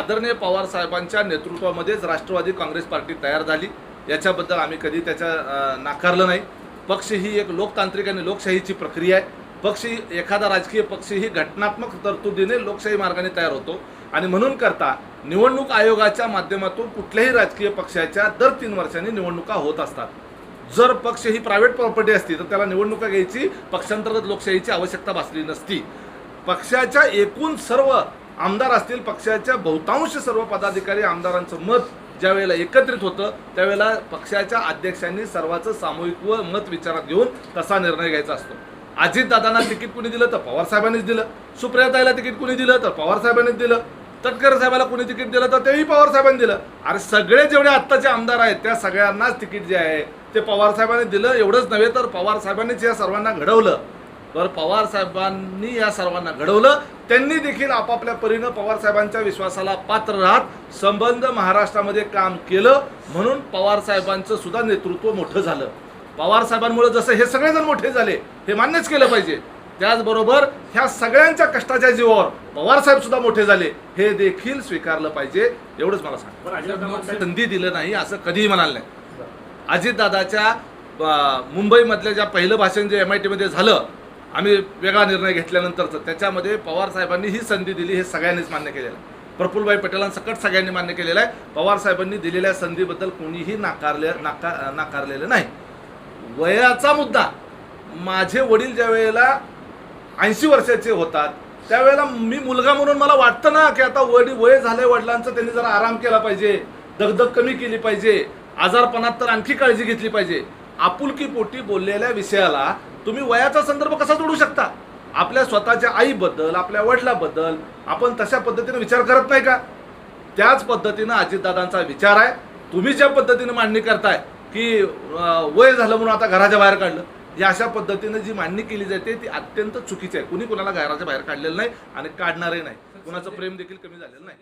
आदरणीय पवार साहेबांच्या नेतृत्वामध्येच राष्ट्रवादी काँग्रेस पार्टी तयार झाली. याच्याबद्दल आम्ही कधी त्याच्या नाकारलं नाही. पक्ष ही एक लोकतांत्रिक आणि लोकशाहीची प्रक्रिया आहे. पक्ष ही एखादा राजकीय पक्ष ही घटनात्मक तरतुदीने लोकशाही मार्गाने तयार होतो. आणि म्हणून करता निवडणूक आयोगाच्या माध्यमातून कुठल्याही राजकीय पक्षाच्या दर तीन वर्षांनी निवडणुका होत असतात. जर पक्ष ही प्रायव्हेट प्रॉपर्टी असती तर त्याला निवडणुका घ्यायची पक्षांतर्गत लोकशाहीची आवश्यकता भासली नसती. पक्षाच्या एकूण सर्व आमदार असतील पक्षाच्या बहुतांश सर्व पदाधिकारी आमदारांचं मत ज्यावेळेला एकत्रित होतं त्यावेळेला पक्षाच्या अध्यक्षांनी सर्वांचं सामूहिक व मत विचारात घेऊन तसा निर्णय घ्यायचा असतो. अजितदादांना तिकीट कुणी दिलं तर पवारसाहेबांनीच दिलं. सुप्रियाताईला तिकीट कुणी दिलं तर पवारसाहेबांनीच दिलं. तटकरे साहेबाला कुणी तिकीट दिलं तर तेही पवार साहेबांनी दिलं. अरे सगळे जेवढे आत्ताचे आमदार आहेत त्या सगळ्यांनाच तिकीट जे आहे ते पवार साहेबांनी दिलं. एवढंच नव्हे तर पवार साहेबांनीच या सर्वांना घडवलं. तर पवार साहेबांनी या सर्वांना घडवलं. त्यांनी देखील आपापल्या परीनं पवार साहेबांच्या विश्वासाला पात्र राहत संबंध महाराष्ट्रामध्ये काम केलं म्हणून पवार साहेबांचं सुद्धा नेतृत्व मोठं झालं. पवार साहेबांमुळे जसं हे सगळेजण मोठे झाले हे मान्यच केलं पाहिजे. त्याचबरोबर ह्या सगळ्यांच्या कष्टाच्या जीवावर पवार साहेब सुद्धा मोठे झाले हे देखील स्वीकारलं पाहिजे. एवढंच मला सांग संधी दिलं नाही असं कधीही म्हणाल नाही. अजितदादाच्या मुंबईमधल्या ज्या पहिलं भाषण जे एम आय टीमध्ये झालं आम्ही वेगळा निर्णय घेतल्यानंतरचं त्याच्यामध्ये पवार साहेबांनी ही संधी दिली हे सगळ्यांनीच मान्य केलेलं आहे. प्रफुल्लभाई पटेलांसकट सगळ्यांनी मान्य केलेलं आहे. पवार साहेबांनी दिलेल्या संधीबद्दल कोणीही नाकारले नाका नाकारलेलं नाही. वयाचा मुद्दा. माझे वडील ज्या वेळेला ऐंशी वर्षाचे होतात त्यावेळेला मी मुलगा म्हणून मला वाटतं ना की आता वडील वय झालंय वडिलांचं त्यांनी जरा आराम केला पाहिजे दगदग कमी केली पाहिजे आजारपणात तर आणखी काळजी घेतली पाहिजे. आपुलकी पोटी बोललेल्या विषयाला तुम्ही वयाचा संदर्भ कसा जोडू शकता? आपल्या स्वतःच्या आईबद्दल आपल्या वडिलाबद्दल आपण तशा पद्धतीने विचार करत नाही का? त्याच पद्धतीनं अजितदादांचा विचार आहे. तुम्ही ज्या पद्धतीने मांडणी करताय की वय झालं म्हणून आता घराच्या बाहेर काढलं या अशा पद्धतीनं जी मांडणी केली जाते ती अत्यंत चुकीची आहे. कुणी कुणाला घराच्या बाहेर काढलेलं नाही आणि काढणारही नाही. कुणाचं प्रेम देखील कमी झालेलं नाही.